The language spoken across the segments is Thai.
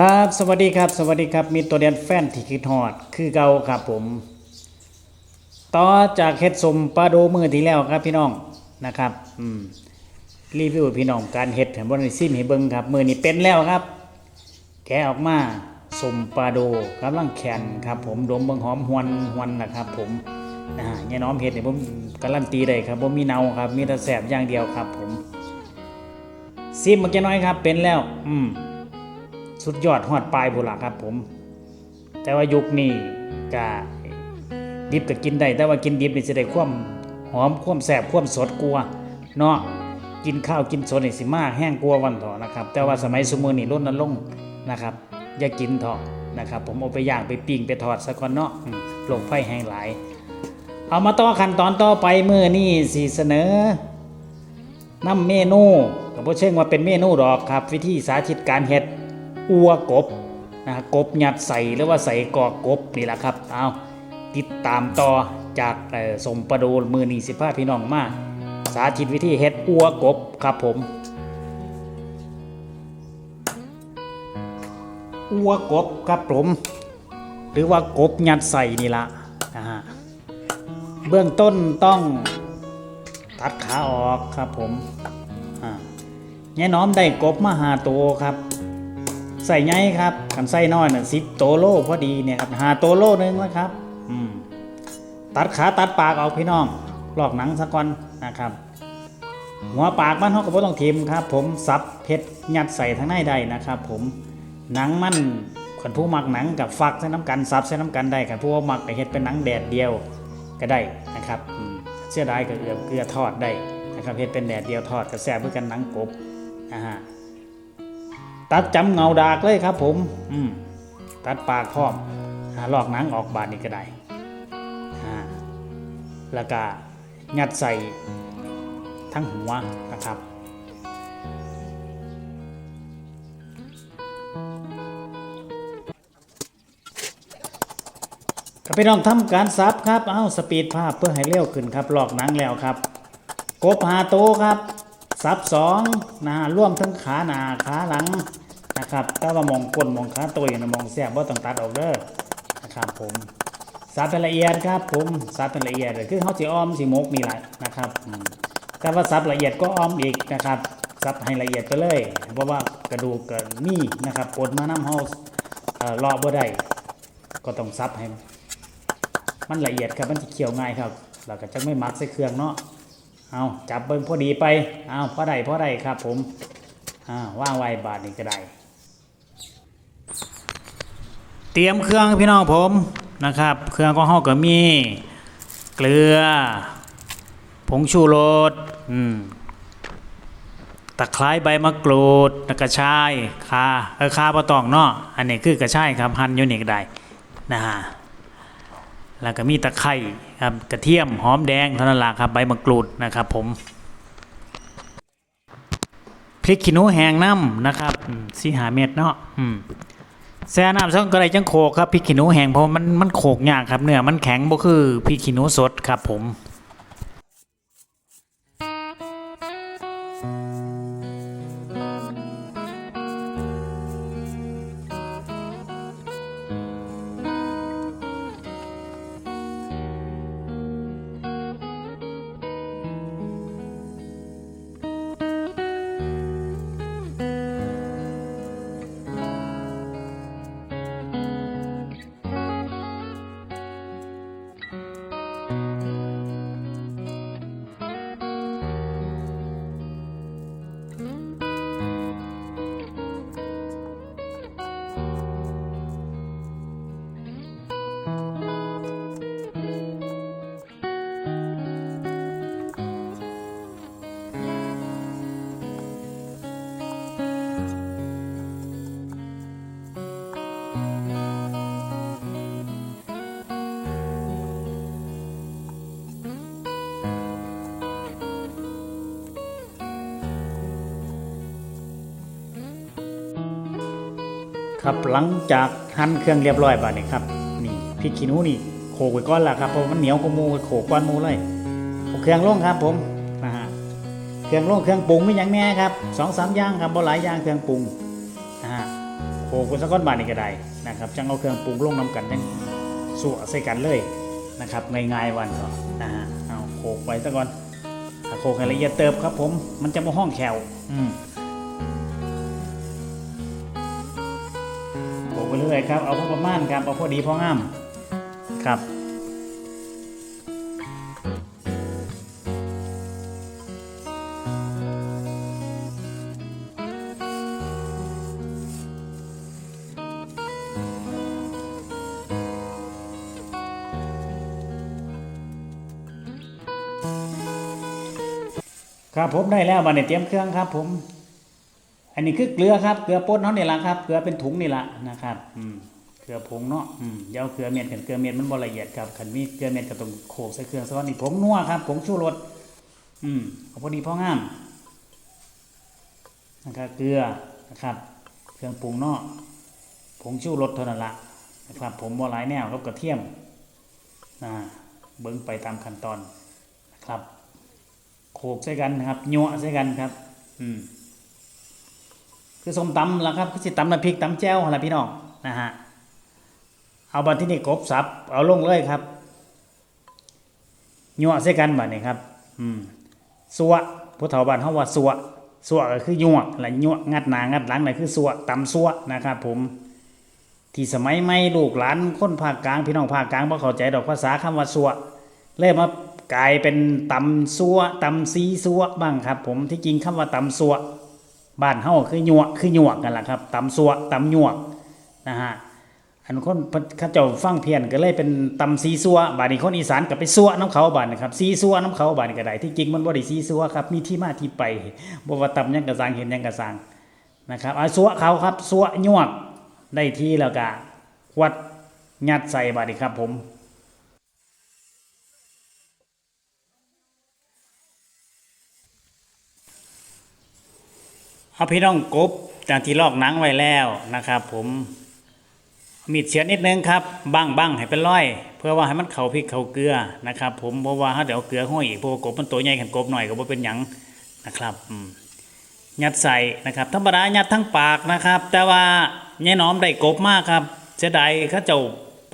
ครับสวัสดีครับ สวัสดีครับ มีตัวเดียนแฟนที่คิดฮอด คือเก่าครับผม ต่อจากเฮ็ดสมปลาโดมือที่แล้วครับพี่น้องนะครับอืมรีวิวพี่น้องการเฮ็ดให้บ่ได้ซิมให้เบิ่งครับ มือนี้เป็นแล้วครับ แกะออกมาสมปลาโดกำลังแข็งครับ ผมดมเบิ่งหอมหวนหวนนะครับ ผมนะฮะยายน้อมเฮ็ดนี่ผมการันตีได้ครับบ่มีเนาครับ มีแต่แซ่บอย่างเดียวครับ ผมซิมเมื่อกี้น้อยครับ เป็นแล้ว อืม สุดยอดฮอดปลายพุ่นล่ะครับผม แต่ว่ายุคนี้ก็ดิบก็กินได้แต่ว่ากินดิบนี่สิได้ความหอมความแซ่บความสดกลัวเนาะกินข้าวกินสดนี่สิมาแห้งกลัววันเถอะนะครับ แต่ว่าสมัยสมือนี่ลดนั้นลงนะครับ อย่ากินเถอะนะครับ ผมเอาไปย่างไปปิ้งไปทอดซะก่อนเนาะโลกไฟแห้งหลาย เอามาต่อขั้นตอนต่อไปมือนี้สิเสนอน้ำเมนูก็บ่เชิงว่าเป็นเมนูดอกครับ วิธีสาธิตการเฮ็ด อัวกบนะฮะกบหยัดใส่หรือว่าใส่กอกกบนี่แหละครับเอาติดตามต่อจากสมประโดลมือนีสิพาพี่น้องมาสาธิตวิธีเฮ็ดอัวกบครับผมอัวกบครับผมหรือว่ากบหยัดใส่นี่ละนะฮะเบื้องต้นต้องตัดขาออกครับผมแง่น้อมได้กบมาหาตัวครับ ใส่ไงครับขันใส่น้อยน่ะสิบโตโลพอดีเนี่ยครับหาโตโลหนึงนะครับอืมตัดขาตัดปากออกพี่น้องลอกหนังซะก่อนนะครับ หัวปากมันเขาก็บ่ต้องทิมครับ ผมซับเพชรยัดใส่ทั้งในได้นะครับ ผมหนังมันขันผู้หมักหนังกับฟักใส่น้ำกันซับใส่น้ำกันได้ขันผู้ว่ามักไปเฮ็ดเป็นหนังแดดเดียวก็ได้นะครับอืมเสียดายก็เอือบเกลือทอดได้นะครับเฮ็ดเป็นแดดเดียวทอดก็แซ่บเพื่อกันหนังกบนะฮะ ตัดจำเงาดากเลยครับ ผมอืมตัดปากพร้อมหาลอกหนังออกบานนี่ก็ได้อ่าแล้วก็ยัดใส่ทั้งหัวนะครับก็ไปลองทำการซับครับ เอาสปีดภาพเพื่อให้เร็วขึ้นครับลอกหนังแล้วครับ กบหาโตวครับ ซับสองนะฮะร่วมทั้งขาหน้าขาหลังนะครับถ้าว่ามองก้นมองขาตัวอย่างมองแสบว่าต้องตัดออกเด้อนะครับผมซับเป็นละเอียดครับผมซับเป็นละเอียดเลยคือเขาสีอ้อมสีมกนี่แหละนะครับอืมถ้าว่าซับละเอียดก็อ้อมอีกนะครับซับให้ละเอียดไปเลย เพราะว่ากระดูกกับมีนะครับปนมาน้ำเฮาเอ่อเลาะบ่ได้ก็ต้องซับให้มันละเอียดครับมันจะเคี่ยวง่ายครับเราก็จะไม่มักใส่เครื่องเนาะ เอาจับเบิ่งพอดีไปเอาพอได้พอได้ครับ ผมอ่าว่างไว้บาทนี้ก็ได้เตรียมเครื่องพี่น้องผมนะครับ เครื่องของเฮาก็มี เกลือ ผงชูรสอืมตะไคร้ใบมะกรูดกระชายคาเออคาปะตองเนาะอันนี้คือกระชายครับหั่นยูนี่ก็ได้นะฮะแล้วก็มีตะไคร้ ครับกระเทียมหอมแดงเท่านั้นละครับใบมะกรูดนะครับผมพริกขี้หนูแห้งน้ำนะครับสี่หาเม็ดเนาะแซ่น้ำซ่องกระไรจังโขกครับพริกขี้หนูแห้งเพราะมันมันโขกยากครับเนื้อมันแข็งบ่คือพริกขี้หนูสดครับผม ครับ หลังจากหั่นเครื่องเรียบร้อยบาดนี้ครับนี่พริกขี้หนูนี่โขกไว้ก่อนละครับเพราะมันเหนียวกว่ามูโขกก้อนมูเลยเครื่องลงครับผมนะฮะเครื่องลงเครื่องปรุงมีอย่างแน่ครับสองสามอย่างครับบ่หลายอย่างเครื่องปรุงนะฮะโขกไปสักก้อนบาทนี่ก็ได้นะครับจังเอาเครื่องปรุงลงน้ำกันจังสั่วใส่กันเลยนะครับง่ายๆวันก็นะฮะเอาโขกไว้สักก่อนถ้าโขกให้ละเอียดเติบครับผมมันจะมาห้องแขวอืม เรื่อยครับ เอาพอประมาณครับ เอาพอดีพองามครับครับผมได้แล้วบัดนี้เตรียมเครื่องครับผม อันนี้คือเกลือครับเกลือป่นเขาะนี่ละครับเกลือเป็นถุงนี่ละนะครับอืมเกลือผงเนาะอืมอยาวเกลือเม็ดกันเกลือเม็ดมันบ่ละเอียดครับขันมีเกลือเม็ดก็ต้องโขกใส่เครื่องซะว่านี่ผงนัวครับผงชูรสอืมเอาพอดีพองามนะครับเกลือนะครับ เครื่องปรุงเนาะผงชูรสเท่านั้นละนะครับ ผมบ่หลายแนวครับกระเทียมนะเบิ้งไปตามขั้นตอนนะครับ โขกใส่กันนะครับโยัวใส่กันครับ อืม คือส้มตำล่ะครับคือสิตำน้ำพริกตำแจ่วอะไรพี่น้องนะฮะเอาบัตที่นี่กบสับเอาลงเลยครับยัวใส่กันบัดนี้ครับอืมสัวผู้เฒ่าบ้านเฮาว่าสัวสัวก็คือยัวและยัวงัดหนางัดหลังนั่นคือสัวตำสัวนะครับผมที่สมัยใหม่ลูกหลานคนภาคกลางพี่น้องภาคกลางบ่เข้าใจดอกภาษาคำว่าสัวเลยมากลายเป็นตำซัวตำซีซัวบ้างครับ ผมที่จริงคำว่าตำซัว บ้านเฮาคือหยวกคือหยวกกันล่ะครับตำซัวตำหยวกนะฮะอันคนเขาเจ้าฟังเพี้ยนก็เลยเป็นตำซีซัวบาดนี้คนอีสานก็ไปซัวน้ำเขาบาดนะครับซีซัวน้ำเขาบาดนี้ก็ได้ที่จริงมันบ่ได้ซีซัวครับมีที่มาที่ไปบ่ว่าตำยังกระสังเห็นยังกระสังนะครับเอาซัวเขาครับซัวหยวกได้ที่แล้วก็วัดยัดใส่บาดนี้ครับผม เอาพี่น้องกบจากที่ลอกหนังไว้แล้วนะครับ ผมมีดเสียดนิดนึงครับบ้างบ้างให้เป็นร้อย เพื่อว่าให้มันเข้าพริกเข้าเกลือนะครับ ผมเพราะว่าถ้าเดี๋ยวเกลือห้อยอีกเพราะว่ากบมันตัวใหญ่ขันกบหน่อยก็บ่เป็นหยังนะครับยัดใส่นะครับธรรมดายัดทั้งปากนะครับ แต่ว่าแง่น้อมได้กบมากครับเสียดายเขาเจ้า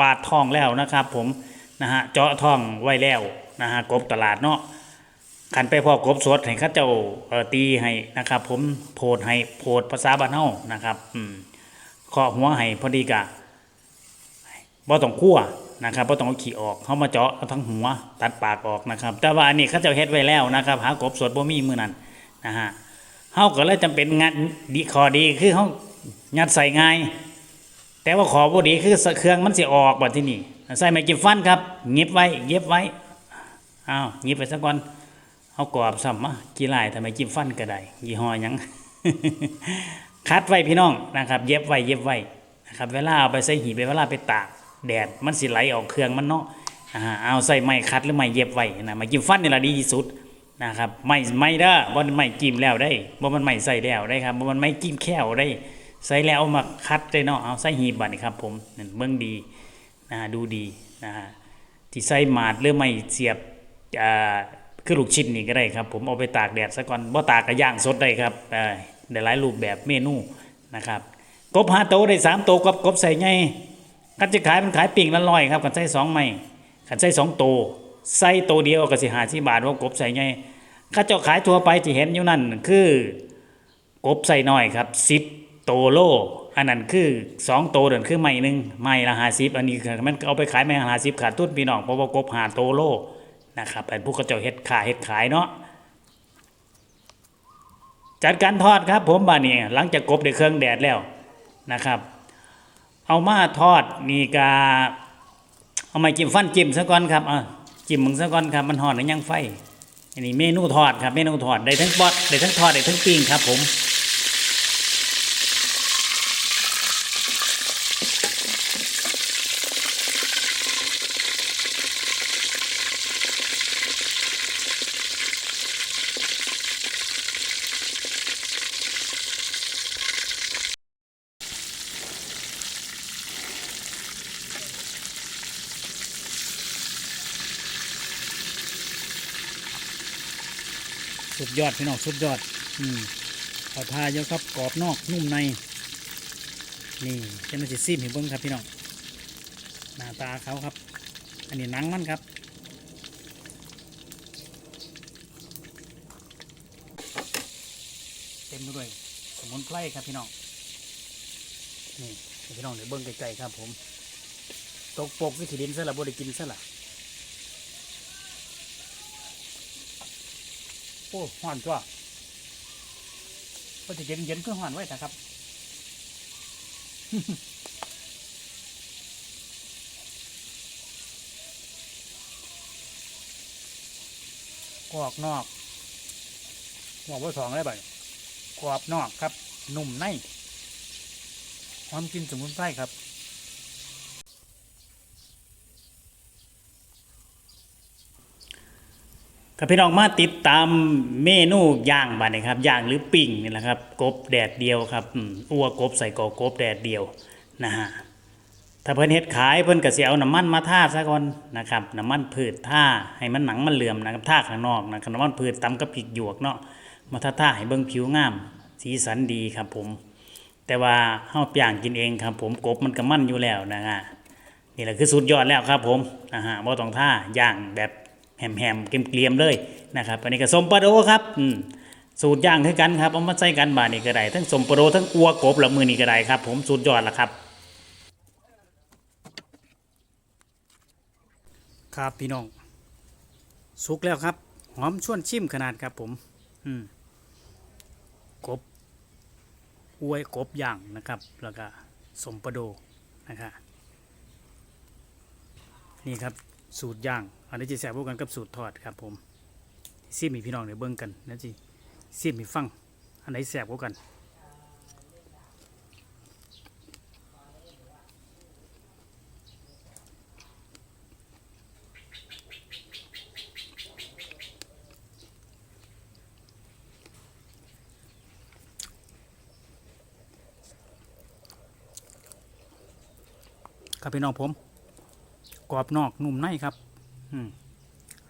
ปาดทองแล้วนะครับ ผมนะฮะเจาะทองไว้แล้วนะฮะกบตลาดเนาะ ขันไปพอกบสดให้ข้าเจ้าตีให้นะครับ ผมโพดให้โพดภาษาบ้านเฮานะครับอืมข้อหัวให้พอดีกะบ่ต้องคั่วนะครับบ่ต้องเอาขี้ออกเขามาเจาะเอาทั้งหัวตัดปากออกนะครับ แต่ว่าอันนี้เขาเจ้าเฮ็ดไว้แล้วนะครับ หากบสดบ่มีมือนั้นนะฮะเฮาก็เลยจำเป็นงัดดีขอดีคือเฮายัดใส่ง่ายแต่ว่าขอบ่ดีคือเครื่องมันสิออกบัดที่นี่ใส่ไม้จิ้มฟันครับหยิบไว้เย็บไว้อ้าวหยิบไปซะก่อน เอากรอบซ้ำมากี่ลายทำไมจิ้มฟันก็ได้ยี่ห้อยังคัดไว้พี่น้องนะครับ เย็บไว้เย็บไว้นะครับ เวลาเอาไปใส่หีบเวลาไปตากแดดมันสิไหลออกเครื่องมันเนาะเอาใส่ไม้คัดหรือไม้เย็บไว้นะไม้จิ้มฟันนี่แหละดีที่สุดนะครับไม้ไม้เด้อบ่มันไม้จิ้มแล้วได้บ่มันไม้ใส่แล้วได้ครับบ่มันไม้จิ้มแค่วได้ ใส่แล้วมาคัดได้เนาะเอาใส่หีบบัดนี่ครับผมนั่นเบิ่งดีนะดูดีนะฮะที่ใส่หมาดหรือไม้เสียบอ่า คือลูกชิ้นนี่ก็ได้ครับ ผมเอาไปตากแดดซะก่อนบ่ตากก็ย่างสดได้ครับเอ่อได้หลายรูปแบบเมนูนะครับกบหาโตได้สามโตกับกบใส่ไงกันจะขายมันขายปิ่งละร้อยครับกันใส่สองไม้กันใส่สองโตใส่โตเดียวก็สิหาที่บาทว่ากบใส่ไงข้าเจ้าขายทั่วไปที่เห็นอยู่นั่นคือกบใส่น้อยครับสิบโตโลอันนั้นคือสองโตเดินคือไม้หนึ่งไม้ละห้าสิบอันนี้มันเอาไปขายไม้ละห้าสิบขาดทุนพี่น้องเพราะว่ากบหาโตโล นะครับเป็นผู้กระเจ้าเฮ็ดขายเฮ็ดขายเนาะจัดการทอดครับ ผมบานี่หลังจากกบได้เครื่องแดดแล้วนะครับ เอามาทอดนี่กาเอาไม้จิ้มฟันจิ้มซะก่อนครับอะจิ้มมึงซะก่อนครับมันหอนหรือยังไฟอันนี้เมนูทอดครับเมนูทอดได้ทั้งปอดได้ทั้งทอดได้ทั้งปิ้งครับผม สุดยอดพี่น้องสุดยอด อืมเอทาเยอะครับกรอบนอกนุ่มใน นี่เป็นมันสิซีมให้เบิ้งครับพี่น้องหน้าตาเขาครับ อันนี้นังมันครับเต็มไปด้วยสมุนไพรครับพี่น้องนี่พี่น้องเดี๋ยวเบิ้งไกลๆครับผมตกปกวิถีดินซะละบ่ได้กินซะละ อ้ห่อนจ้ะก็จะเย็นเย็นๆคือห่อนไว้นะครับ กรอบนอกหัวว่าสองได้บ่กรอบนอกครับ นุ่มในความกินสมุนไพรครับ ครับพี่น้องมาติดตามเมนูย่างบ้านนี่ครับย่างหรือปิ้งนี่แหละครับ กบแดดเดียวครับอัวกบใส่กอกบแดดเดียวนะฮะถ้าเพิ่นเฮ็ดขายเพิ่นก็สิเอาน้ำมันมาทาซะก่อนนะครับน้ำมันพืชทาให้มันหนังมันเหลื่อมนะครับทาข้างนอกนะครับน้ำมันพืชตำกับพริกหยวกเนาะมาทาทาให้เบิ่งผิวงาม สีสันดีครับผม แต่ว่าเฮาย่างกินเองครับ ผมกบมันก็มันอยู่แล้วนะฮะนี่แหละคือสุดยอดแล้วครับผมนะฮะบ่ต้องท่าย่างแบบ แหมๆเกรียมๆเลยนะครับอันนี้ก็สมปลาโดครับอืมสูตรย่างคือกันครับเอามาใส่กันบาดนี่ก็ได้ทั้งสมปลาโดทั้งอัวกบละมือนี่ก็ได้ครับ ผมสุดยอดละครับครับพี่น้องสุกแล้วครับ หอมชวนชิมขนาดครับผม อืมกบอวยกบย่างนะครับ แล้วก็สมปลาโดนะครับนี่ครับสูตรย่าง อันนี้จะแสบพวกกันกับสูตรทอดครับผมซิมให้พี่น้องเดี๋ยวเบิ่งกันนะจีซิมให้ฟังอันไหนแสบวกกันครับพี่น้องผมกรอบนอกนุ่มในครับ อืม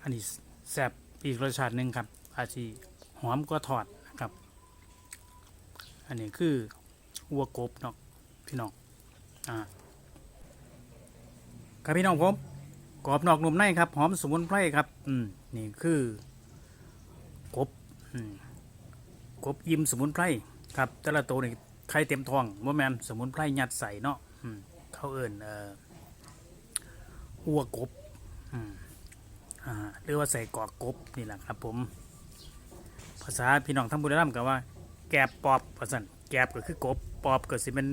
อันนี้แซ่บอีกรสชาติหนึ่งครับ อาจจะหอมก็ทอดนะครับ อันนี้คืออัวกบเนาะพี่น้องอ่าครับพี่น้องผมกรอบนอกนุ่มในครับหอมสมุนไพรครับ อืมนี่คือกบอืมกบยิ้มสมุนไพรครับแต่ละตัวนี่ไข่เต็มทองว่าแมนสมุนไพรยัดใส่เนาะอืมเขาเอิ่นเอ่อหัวกบ อืม หรือว่าใส่กอกกบนี่แหละครับผม ภาษาพี่น้องทั้งบุรีรัมย์ก็ว่า แกบปอบภาษาแกบก็คือกบปอบก็สิเป็น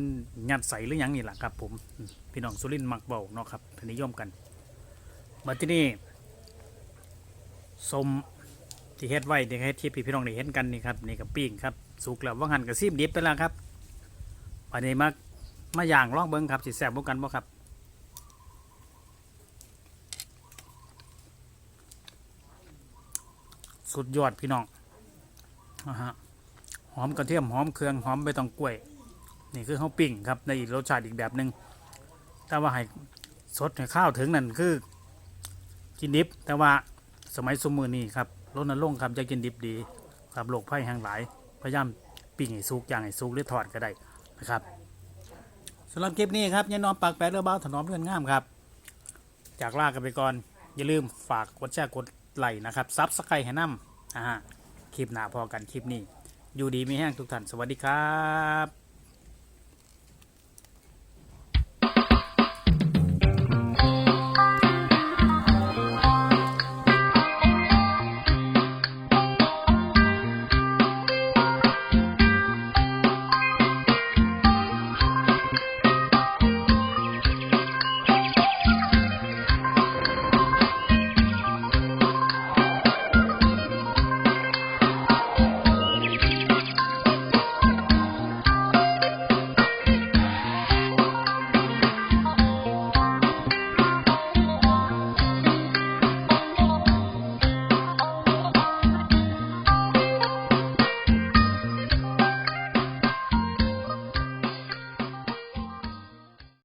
ยัดใส่หรือหยังนี่แหละครับผม พี่น้องสุรินทร์มักเบาเนาะครับพนิยมกัน มาที่นี่สมที่เฮ็ดไว้ที่เฮ็ดที่พี่พี่น้องได้เห็นกันนี่ครับนี่กับปิ้งครับสุกแล้วว่างหันกับซีมดิบไปแล้วครับวันนี้มามาอย่างลองเบิ้งครับสิแซ่บบ่กันบ่ครับ สุดยอดพี่น้องนะฮะหอมกระเทียมหอมเครื่องหอมใบตองกล้วย นี่คือข้าวปิ้งครับในอีกรสชาติอีกแบบหนึ่งแต่ว่าให้สดให้ข้าวถึงนั่นคือกินดิบ แต่ว่าสมัยสมือนี่ครับรณรงค์ครับจะกินดิบดีครับโรคภัยแห่งหลายพยายามปิ้งให้สุกอย่างให้สุกหรือทอดก็ได้นะครับสำหรับคลิปนี้ครับยายนอมปากแปดเรือเบ้าถนอมเรื่องงามครับ จากลากันไปก่อน อย่าลืมฝากกดแชร์กด ไลค์นะครับซับสไครต์ให้นำอ่าฮะคลิปหน้าพอกันคลิปนี้ อยู่ดีมีแห้งทุกท่านสวัสดีครับ